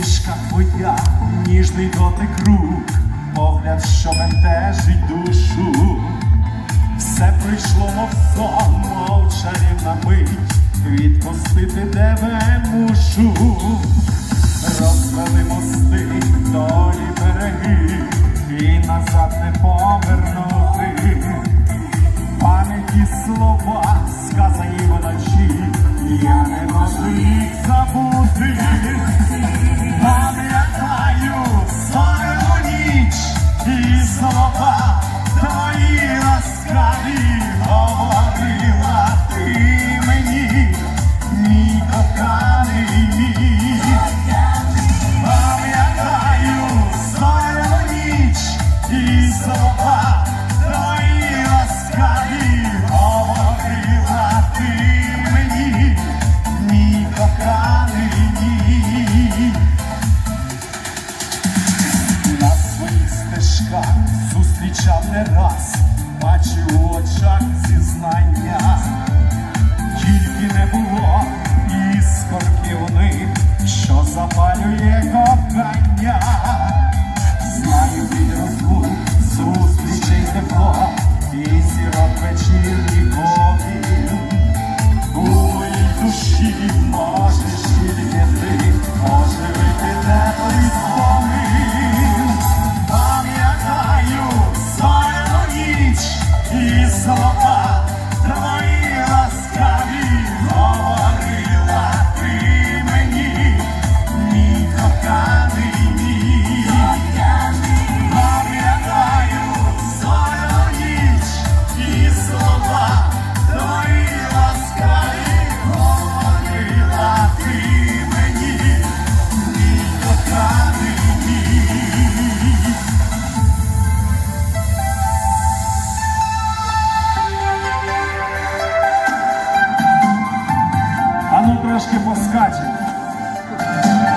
Усмішка твоя, ніжний дотик рук, погляд, що бентежить душу. Все прийшло, мов сон, мов чарівна мить, відпустити тебе мушу. Розвели мости, долі береги, і назад не повернути. Я не можу їх забути. Пам'ятаю зоряну ніч і слова зустрічав не раз, бачив у очах зізнання, Поскачемо.